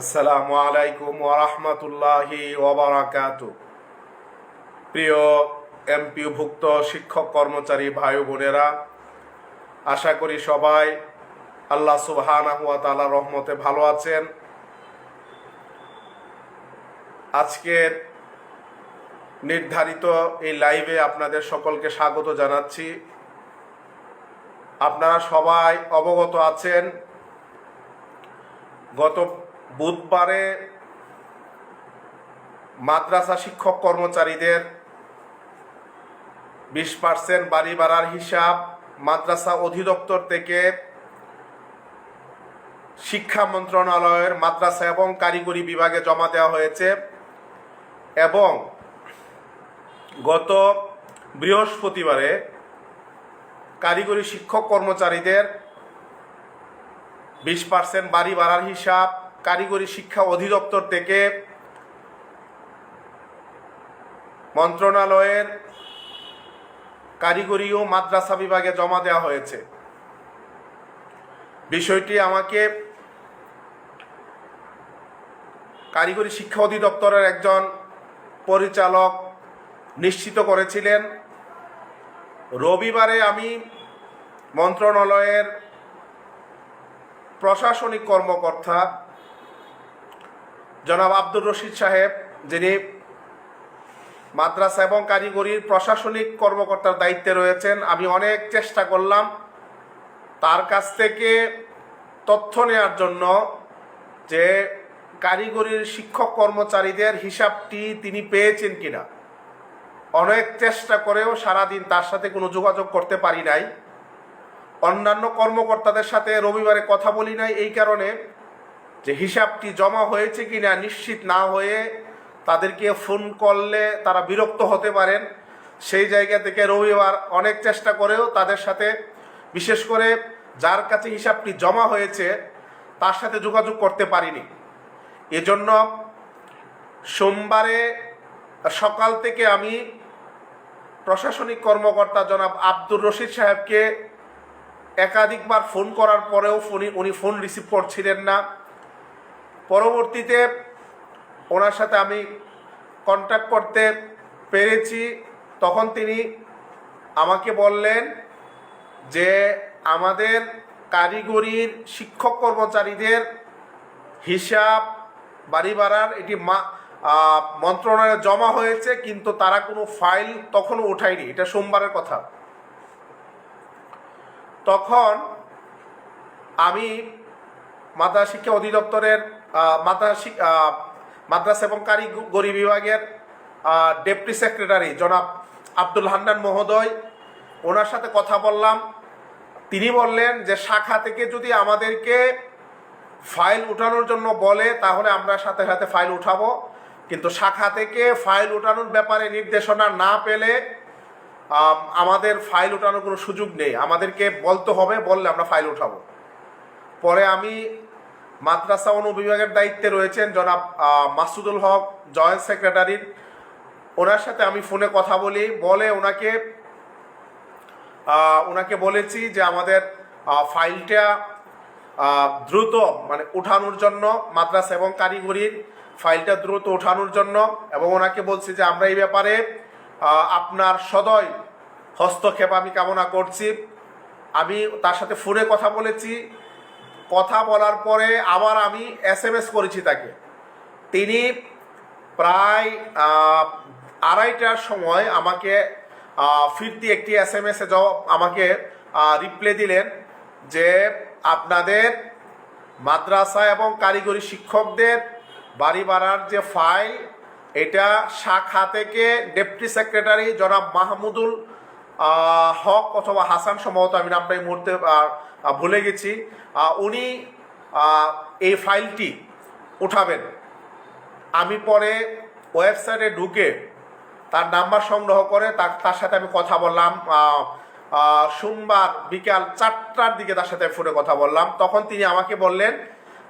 আসসালামু আলাইকুম ওরহমতুল্লাহি ওবরাকাত প্রিয় এমপিভুক্ত শিক্ষক কর্মচারী ভাই বোনেরা, আশা করি সবাই আল্লাহ সুবহানাহু ওয়া তাআলা রহমতে ভালো আছেন। আজকের নির্ধারিত এই লাইভে আপনাদের সকলকে স্বাগত জানাচ্ছি। আপনারা সবাই অবগত আছেন। গত বুধবারে মাদ্রাসা শিক্ষক কর্মচারীদের বিশ পার্সেন্ট বাড়ি ভাড়ার হিসাব মাদ্রাসা অধিদপ্তর থেকে শিক্ষা মন্ত্রণালয়ের মাদ্রাসা এবং কারিগরি বিভাগে জমা দেওয়া হয়েছে এবং গত বৃহস্পতিবারে কারিগরি শিক্ষক কর্মচারীদের বিশ পার্সেন্ট বাড়ি ভাড়ার হিসাব কারিগরি শিক্ষা অধিদপ্তর থেকে মন্ত্রণালয়ের কারিগরি ও মাদ্রাসা বিভাগে জমা দেওয়া হয়েছে। বিষয়টি আমাকে কারিগরি শিক্ষা অধিদপ্তরের একজন পরিচালক নিশ্চিত করেছিলেন। রবিবারে আমি মন্ত্রণালয়ের প্রশাসনিক কর্মকর্তা জনাব আব্দুর রশিদ সাহেব, যিনি মাদ্রাসা এবং কারিগরির প্রশাসনিক কর্মকর্তার দায়িত্বে রয়েছেন, আমি অনেক চেষ্টা করলাম। তার কাছ থেকে তথ্য নেওয়ার জন্য যে কারিগরির শিক্ষক কর্মচারীদের হিসাবটি তিনি পেয়েছেন কিনা। অনেক চেষ্টা করেও সারাদিন তার সাথে কোনো যোগাযোগ করতে পারি নাই। অন্যান্য কর্মকর্তাদের সাথে রবিবারে কথা বলি নাই, এই কারণে যে হিসাবটি জমা হয়েছে কি না নিশ্চিত না হয়ে তাদেরকে ফোন করলে তারা বিরক্ত হতে পারেন। সেই জায়গা থেকে রবিবার অনেক চেষ্টা করেও তাদের সাথে, বিশেষ করে যার কাছে হিসাবটি জমা হয়েছে, তার সাথে যোগাযোগ করতে পারিনি। এজন্য সোমবারে সকাল থেকে আমি প্রশাসনিক কর্মকর্তা জনাব আব্দুর রশিদ সাহেবকে একাধিকবার ফোন করার পরেও ফোনই উনি ফোন রিসিভ করছিলেন না। পরবর্তীতে ওনার সাথে আমি কন্ট্যাক্ট করতে পেরেছি। তখন তিনি আমাকে বললেন যে আমাদের কারিগরির শিক্ষক কর্মচারীদের হিসাব বাড়ি ভাড়ার এটি মা মন্ত্রণালয়ে জমা হয়েছে, কিন্তু তারা কোনো ফাইল তখনও ওঠায়নি। এটা সোমবারের কথা। তখন আমি মাদ্রাসা শিক্ষা অধিদপ্তরের মাদ্রাসা মাদ্রাসা এবং কারিগরি বিভাগের ডেপুটি সেক্রেটারি জনাব আব্দুল হান্নান মহোদয়। ওনার সাথে কথা বললাম। তিনি বললেন যে, শাখা থেকে যদি আমাদেরকে ফাইল উঠানোর জন্য বলে, তাহলে আমরা সাথে সাথে ফাইল উঠাবো। কিন্তু শাখা থেকে ফাইল উঠানোর ব্যাপারে নির্দেশনা না পেলে আমাদের ফাইল উঠানোর কোনো সুযোগ নেই। আমাদেরকে বলতে হবে, বললে আমরা ফাইল উঠাবো। পরে আমি মাদ্রাসা অনুবিভাগের দায়িত্বে রয়েছেন জনাব মাসুদুল হক, জয়েন্ট সেক্রেটারির ওনার সাথে আমি ফোনে কথা বলি, বলে ওনাকে ওনাকে বলেছি যে আমাদের ফাইলটা দ্রুত মানে উঠানোর জন্য, মাদ্রাসা এবং কারিগরির ফাইলটা দ্রুত ওঠানোর জন্য, এবং ওনাকে বলছি যে আমরা এই ব্যাপারে আপনার সদয় হস্তক্ষেপ আমি কামনা করছি। আমি তার সাথে ফোনে কথা বলেছি কথা বলার পরে আবার আমি এস এম এস করেছি তাকে। তিনি প্রায় আড়াইটার সময় আমাকে ফিরতি একটি এস এম এসে জবাব আমাকে রিপ্লাই দিলেন যে আপনাদের মাদ্রাসা এবং কারিগরি শিক্ষকদের বাড়ি ভাড়ার যে ফাইল এটা শাখা থেকে ডেপুটি সেক্রেটারি জনাব মাহমুদুল হক অথবা হাসান সম্ভবত আমি নামটা এই মুহূর্তে ভুলে গেছি। উনি এই ফাইলটি উঠাবেন। আমি পরে ওয়েবসাইটে ঢুকে তার নাম্বার সংগ্রহ করে তার সাথে আমি কথা বললাম। সোমবার বিকাল চারটার দিকে তার সাথে ফোনে কথা বললাম। তখন তিনি আমাকে বললেন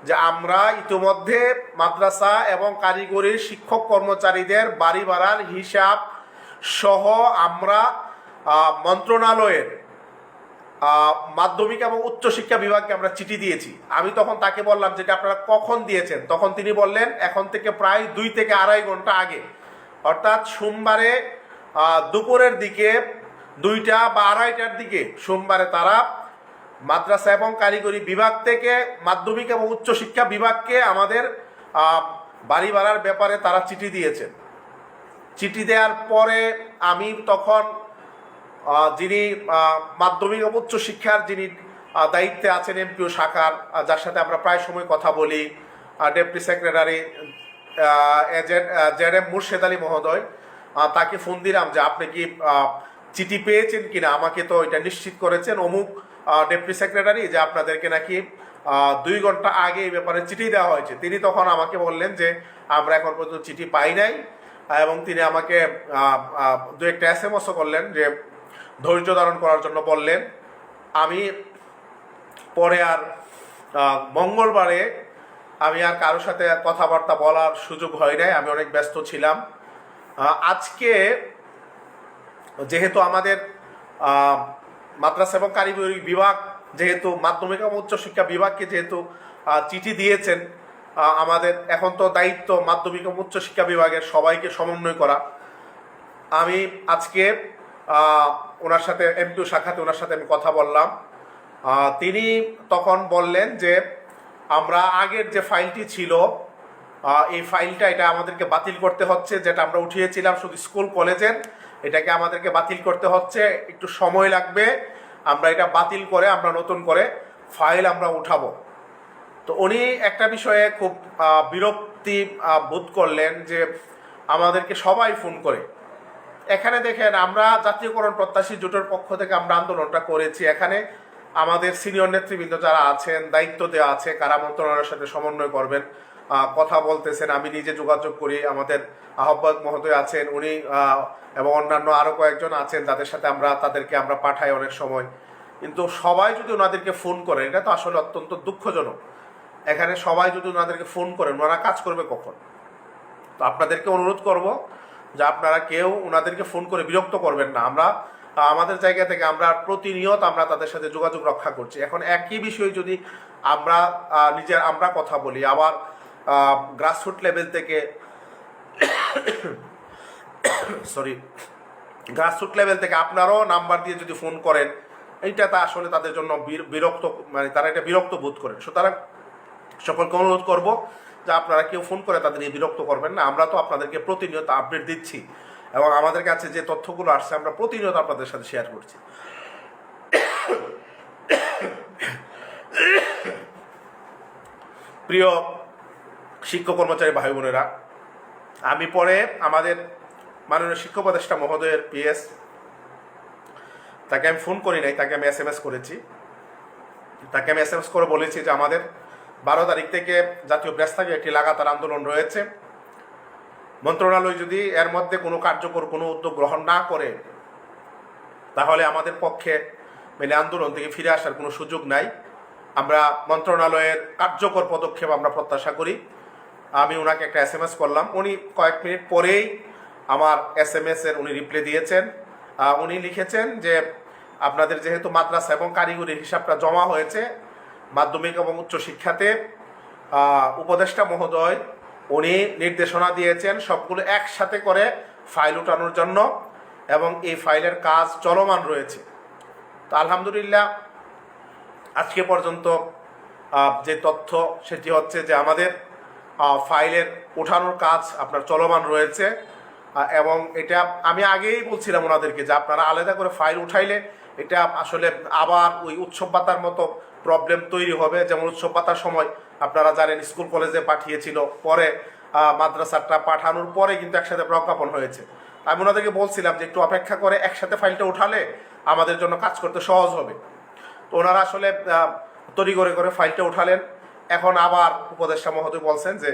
যে, আমরা ইতিমধ্যে মাদ্রাসা এবং কারিগরি শিক্ষক কর্মচারীদের বাড়ি ভাড়ার হিসাব সহ আমরা মন্ত্রণালয়ের মাধ্যমিক এবং উচ্চশিক্ষা বিভাগকে আমরা চিঠি দিয়েছি। আমি তখন তাকে বললাম যেটা আপনারা কখন দিয়েছেন? তখন তিনি বললেন, এখন থেকে প্রায় দুই থেকে আড়াই ঘণ্টা আগে। অর্থাৎ সোমবারে দুপুরের দিকে দুইটা বা আড়াইটার দিকে সোমবারে তারা মাদ্রাসা এবং কারিগরি বিভাগ থেকে মাধ্যমিক এবং উচ্চশিক্ষা বিভাগকে আমাদের বাড়ি ভাড়ার ব্যাপারে তারা চিঠি দিয়েছেন। চিঠি দেওয়ার পরে আমি তখন যিনি মাধ্যমিক উচ্চ শিক্ষার যিনি দায়িত্বে আছেন এমপিও শাখার যার সাথে আমরা প্রায় সময় কথা বলি deputy secretary Z M Murshed Ali মহোদয় তাকে ফোন দিলাম যে আপনি কি চিঠি পেয়েছেন কিনা? আমাকে তো এটা নিশ্চিত করেছেন অমুক ডেপুটি সেক্রেটারি যে আপনাদেরকে নাকি দুই ঘণ্টা আগে এই ব্যাপারে চিঠি দেওয়া হয়েছে। তিনি তখন আমাকে বললেন যে আমরা এখন পর্যন্ত চিঠি পাই নাই, এবং তিনি আমাকে দু একটা এস এম করলেন যে ধৈর্য ধারণ করার জন্য বললেন, আমি পরে আর মঙ্গলবারে আমি আর কারোর সাথে কথাবার্তা বলার সুযোগ হয় নাই, আমি অনেক ব্যস্ত ছিলাম। আজকে যেহেতু আমাদের মাদ্রাসা এবং কারিগরি বিভাগ যেহেতু মাধ্যমিক এবং উচ্চশিক্ষা বিভাগকে যেহেতু চিঠি দিয়েছেন আমাদের এখন তো দায়িত্ব মাধ্যমিক এবং উচ্চশিক্ষা বিভাগের সবাইকে সমন্বয় করা। আমি আজকে ওনার সাথে এমপিও শাখাতে ওনার সাথে আমি কথা বললাম। তিনি তখন বললেন যে, আমরা আগের যে ফাইলটি ছিল এই ফাইলটা এটা আমাদেরকে বাতিল করতে হচ্ছে, যেটা আমরা উঠিয়েছিলাম শুধু স্কুল, কলেজের, এটাকে আমাদেরকে বাতিল করতে হচ্ছে, একটু সময় লাগবে, আমরা এটা বাতিল করে, আমরা নতুন করে ফাইল আমরা উঠাবো। তো উনি একটা বিষয়ে খুব বিরক্তি বোধ করলেন যে, আমাদেরকে সবাই ফোন করে। এখানে দেখেন, আমরা জাতীয়করণ প্রত্যাশী জোটের পক্ষ থেকে আমরা আন্দোলনটা করেছি। এখানে আমাদের সিনিয়র নেতৃবৃন্দ যারা আছেন, দায়িত্ব দেওয়া আছে, কারা মন্ত্রণালয়ের সাথে সমন্বয় করবেন কথা বলতেছেন। আমি নিজে যোগাযোগ করি, আমাদের আহ্বায়ক মহোদয় আছেন, উনি এবং অন্যান্য আরও কয়েকজন আছেন, যাদের সাথে আমরা, তাদেরকে আমরা পাঠাই অনেক সময়। কিন্তু সবাই যদি ওনাদেরকে ফোন করেন, এটা তো আসলে অত্যন্ত দুঃখজনক। এখানে সবাই যদি ওনাদেরকে ফোন করেন, ওনারা কাজ করবে কখন? তো আপনাদেরকে অনুরোধ করব যে আপনারা কেউ ওনাদেরকে ফোন করে বিরক্ত করবেন না। আমরা, আমাদের জায়গা থেকে আমরা প্রতিনিয়ত আমরা তাদের সাথে যোগাযোগ রক্ষা করছি। এখন একই বিষয় যদি আমরা নিজের আমরা কথা বলি, আবার গ্রাসরুট লেভেল থেকে সরি গ্রাসরুট লেভেল থেকে আপনারও নাম্বার দিয়ে যদি ফোন করেন, এইটা তা আসলে তাদের জন্য বীর- বিরক্ত মানে তারা এটা বিরক্ত বোধ করেন। সুতরাং সকলকে অনুরোধ করব যে আপনারা কেউ ফোন করে তাদের নিয়ে বিরক্ত করবেন না। আমরা তো আপনাদেরকে প্রতিনিয়ত আপডেট দিচ্ছি এবং আমাদের কাছে যে তথ্যগুলো আসছে, আমরা প্রতিনিয়ত আপনাদের সাথে শেয়ার করছি। প্রিয় শিক্ষক কর্মচারী ভাই বোনেরা, আমি পরে আমাদের মাননীয় শিক্ষক উপদেষ্টা মহোদয়ের পিএস তাকে আমি ফোন করি নাই, তাকে আমি এস এম এস করেছি। তাকে আমি এস এম এস করে বলেছি যে আমাদের বারো তারিখ থেকে জাতীয় প্রেস একটি লাগাতার আন্দোলন রয়েছে। মন্ত্রণালয় যদি এর মধ্যে কোনো কার্যকর কোনো উদ্যোগ গ্রহণ না করে, তাহলে আমাদের পক্ষে মানে আন্দোলন থেকে ফিরে আসার কোনো সুযোগ নাই। আমরা মন্ত্রণালয়ের কার্যকর পদক্ষেপ আমরা প্রত্যাশা করি। আমি ওনাকে একটা এস করলাম। উনি কয়েক মিনিট পরেই আমার এস এম এস এর উনি রিপ্লাই দিয়েছেন। উনি লিখেছেন যে, আপনাদের যেহেতু মাদ্রাসা এবং কারিগরি হিসাবটা জমা হয়েছে মাধ্যমিক এবং উচ্চশিক্ষাতে উপদেষ্টা মহোদয় উনি নির্দেশনা দিয়েছেন সবগুলো একসাথে করে ফাইল উঠানোর জন্য এবং এই ফাইলের কাজ চলমান রয়েছে। তো আলহামদুলিল্লাহ, আজকে পর্যন্ত যে তথ্য সেটি হচ্ছে যে আমাদের ফাইলের ওঠানোর কাজ আপনার চলমান রয়েছে। এবং এটা আমি আগেই বলছিলাম ওনাদেরকে যে আপনারা আলাদা করে ফাইল উঠাইলে এটা আসলে আবার ওই উৎসব পাতার মতো প্রবলেম তৈরি হবে। যেমন উৎসব পাতার সময় আপনারা জানেন স্কুল, কলেজে পাঠিয়েছিল, পরে মাদ্রাসাটা পাঠানোর পরে কিন্তু একসাথে প্রজ্ঞাপন হয়েছে। আমি ওনাদেরকে বলছিলাম যে একটু অপেক্ষা করে একসাথে ফাইলটা উঠালে আমাদের জন্য কাজ করতে সহজ হবে। তো ওনারা আসলে তড়ি করে করে ফাইলটা উঠালেন। এখন আবার উপদেষ্টা মহোদয় বলছেন যে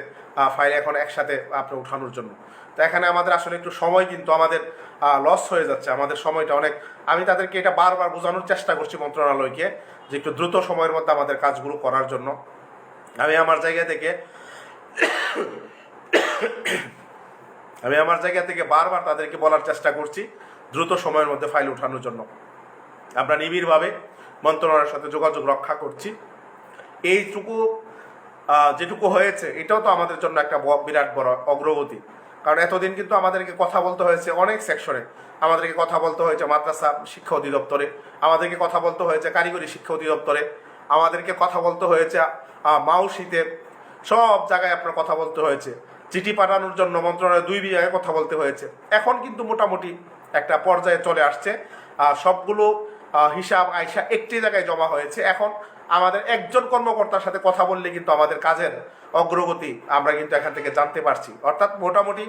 ফাইল এখন একসাথে আপনি উঠানোর জন্য। তো এখানে আমাদের আসলে একটু সময় কিন্তু আমাদের লস হয়ে যাচ্ছে। আমাদের সময়টা অনেক আমি তাদেরকে এটা বারবার বোঝানোর চেষ্টা করছি মন্ত্রণালয়কে যে একটু দ্রুত সময়ের মধ্যে আমাদের কাজগুলো করার জন্য। আমি আমার জায়গা থেকে আমি আমার জায়গা থেকে বারবার তাদেরকে বলার চেষ্টা করছি দ্রুত সময়ের মধ্যে ফাইল উঠানোর জন্য। আমরা নিবিড়ভাবে মন্ত্রণালয়ের সাথে যোগাযোগ রক্ষা করছি। এইটুকু যেটুকু হয়েছে, এটাও তো আমাদের জন্য একটা বিরাট বড় অগ্রগতি। কারণ এতদিন কিন্তু আমাদেরকে কথা বলতে হয়েছে অনেক সেকশনে। আমাদেরকে কথা বলতে হয়েছে মাদ্রাসা শিক্ষা অধিদপ্তরে, আমাদেরকে কথা বলতে হয়েছে কারিগরি শিক্ষা অধিদপ্তরে, আমাদেরকে কথা বলতে হয়েছে মাউসিতে, সব জায়গায় আপনার কথা বলতে হয়েছে। চিঠি পাঠানোর জন্য মন্ত্রণালয়ে দুই বিভাগে কথা বলতে হয়েছে। এখন কিন্তু মোটামুটি একটা পর্যায়ে চলে আসছে সবগুলো হিসাব আইসা একটি জায়গায় জমা হয়েছে। এখন আমাদের একজন কর্মকর্তার সাথে কথা বললে কিন্তু আমাদের কাজের অগ্রগতি আমরা কিন্তু এখান থেকে জানতে পারছি। অর্থাৎ মোটামুটি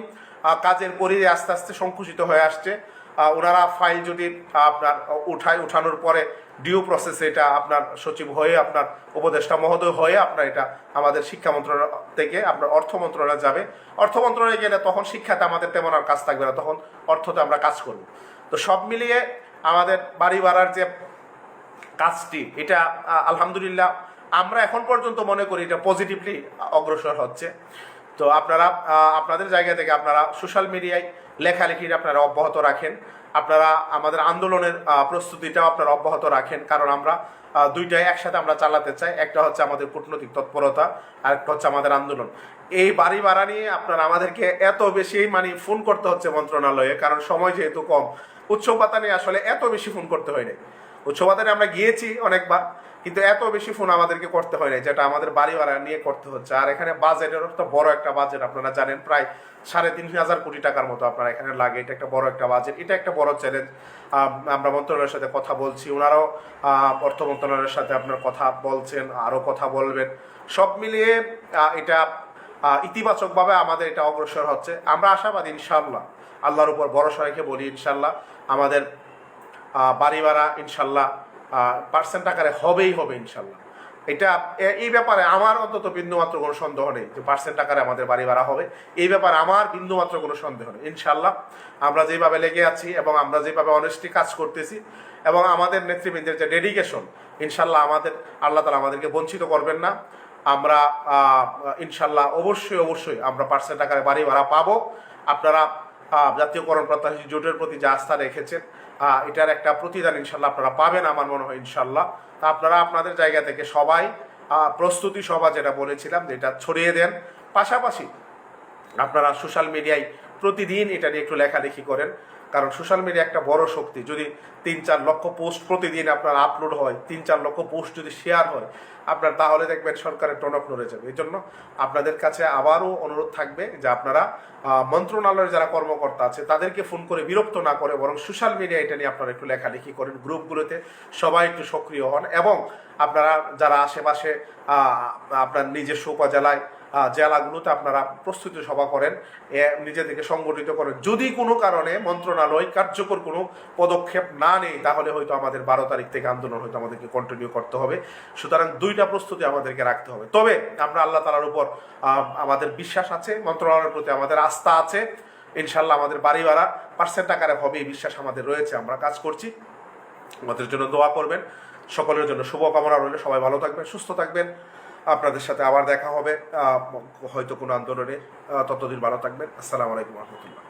কাজের পরিধি আস্তে আস্তে সংকুচিত হয়ে আসছে। ওনারা ফাইল যদি আপনার উঠায়, উঠানোর পরে ডিউ প্রসেসে এটা আপনার সচিব হয়ে, আপনার উপদেষ্টা মহোদয় হয়ে আপনার এটা আমাদের শিক্ষা মন্ত্রণালয় থেকে আপনার অর্থ মন্ত্রণালয় যাবে। অর্থ মন্ত্রণালয়ে গেলে তখন শিক্ষাতে আমাদের তেমন আর কাজ থাকবে না, তখন অর্থতে আমরা কাজ করব। তো সব মিলিয়ে আমাদের বাড়ি ভাড়ার যে কাজটি, এটা আলহামদুলিল্লাহ, আমরা এখন পর্যন্ত মনে করি এটা পজিটিভলি অগ্রসর হচ্ছে। তো আপনারা আপনাদের জায়গা থেকে আপনারা সোশ্যাল মিডিয়ায় লেখালেখির আপনারা অব্যাহত রাখেন। আপনারা আমাদের আন্দোলনের প্রস্তুতিটাও আপনারা অব্যাহত রাখেন। কারণ আমরা দুইটাই একসাথে আমরা চালাতে চাই। একটা হচ্ছে আমাদের কূটনৈতিক তৎপরতা আর একটা হচ্ছে আমাদের আন্দোলন। এই বাড়ি ভাড়া নিয়ে আপনারা আমাদেরকে এত বেশি মানে ফোন করতে হচ্ছে মন্ত্রণালয়ে, কারণ সময় যেহেতু কম, উৎসব পাতা নিয়ে আসলে এত বেশি ফোন করতে হয় নাই। উৎসবাদানে আমরা গিয়েছি অনেকবার, কিন্তু এত বেশি ফোন আমাদেরকে করতে হয় না যেটা আমাদের বাড়ি ভাড়া নিয়ে করতে হচ্ছে। আর এখানে বাজেটের তো বড় একটা বাজেট আপনারা জানেন প্রায় সাড়ে তিন হাজার কোটি টাকার মতো আপনারা এখানে লাগে। এটা একটা বড় একটা বাজেট এটা একটা বড় চ্যালেঞ্জ আমরা মন্ত্রণালয়ের সাথে কথা বলছি ওনারাও অর্থ মন্ত্রণালয়ের সাথে আপনার কথা বলছেন আরও কথা বলবেন। সব মিলিয়ে এটা ইতিবাচকভাবে আমাদের এটা অগ্রসর হচ্ছে। আমরা আশাবাদী ইনশাল্লাহ আল্লাহর উপর ভরসা রেখে বলি ইনশাল্লাহ আমাদের বাড়ি ভাড়া, ইনশাল্লাহ পার্সেন্ট আকারে হবেই হবে, ইনশাল্লাহ। এটা এই ব্যাপারে আমার অন্তত বিন্দুমাত্র কোনো সন্দেহ নেই যে পার্সেন্ট আকারে আমাদের বাড়ি ভাড়া হবে। এই ব্যাপারে আমার বিন্দুমাত্র কোনো সন্দেহ নেই, ইনশাল্লাহ। আমরা যেভাবে লেগে আছি এবং আমরা যেভাবে অনেস্টি কাজ করতেছি এবং আমাদের নেতৃবৃন্দের যে ডেডিকেশন ইনশাল্লাহ আমাদের, আল্লাহ তালা আমাদেরকে বঞ্চিত করবেন না। আমরা ইনশাল্লাহ অবশ্যই অবশ্যই আমরা পার্সেন্ট আকারে বাড়ি ভাড়া পাবো। আপনারা জাতীয়করণ প্রত্যাশী জোটের প্রতি যে আস্থা রেখেছেন এটার একটা প্রতিদান ইনশাল্লাহ আপনারা পাবেন আমার মনে হয় ইনশাল্লাহ। তা আপনারা আপনাদের জায়গা থেকে সবাই প্রস্তুতি সভা যেটা বলেছিলাম, যেটা ছড়িয়ে দেন। পাশাপাশি আপনারা সোশ্যাল মিডিয়ায় প্রতিদিন এটা নিয়ে একটু লেখালেখি করেন। কারণ সোশ্যাল মিডিয়া একটা বড় শক্তি। যদি তিন, চার লক্ষ পোস্ট প্রতিদিন আপনার আপলোড হয়, তিন, চার লক্ষ পোস্ট যদি শেয়ার হয়, আপনার তাহলে দেখবেন সরকারের টনক নড়ে যাবে। এই জন্য আপনাদের কাছে আবারও অনুরোধ থাকবে যে আপনারা মন্ত্রণালয়ের যারা কর্মকর্তা আছে, তাদেরকে ফোন করে বিরক্ত না করে বরং সোশ্যাল মিডিয়া এটা নিয়ে আপনারা একটু লেখালেখি করেন গ্রুপগুলোতে। সবাই একটু সক্রিয় হন এবং আপনারা যারা আশেপাশে আপনার নিজস্ব উপজেলায় জেলাগুলোতে আপনারা প্রস্তুতি সভা করেন নিজেদেরকে সংগঠিত করেন। যদি কোনো কারণে মন্ত্রণালয় কার্যকর কোনো পদক্ষেপ না নেই তাহলে হয়তো আমাদের বারো তারিখ থেকে আন্দোলন হয়তো আমাদেরকে কন্টিনিউ করতে হবে। সুতরাং দুইটা প্রস্তুতি আমাদেরকে রাখতে হবে। তবে আমরা আল্লাহ তালার উপর আমাদের বিশ্বাস আছে, মন্ত্রণালয়ের প্রতি আমাদের আস্থা আছে। ইনশাল্লাহ আমাদের বাড়ি ভাড়া পার্সেন্ট আকারে হবে, এই বিশ্বাস আমাদের রয়েছে, আমরা কাজ করছি। আমাদের জন্য দোয়া করবেন। সকলের জন্য শুভকামনা রইল। সবাই ভালো থাকবেন, সুস্থ থাকবেন। আপনাদের সাথে আবার দেখা হবে হয়তো কোনো আন্দোলনে ততদিন ভালো থাকবেন। আসসালামু আলাইকুম রহমতুল্লাহ।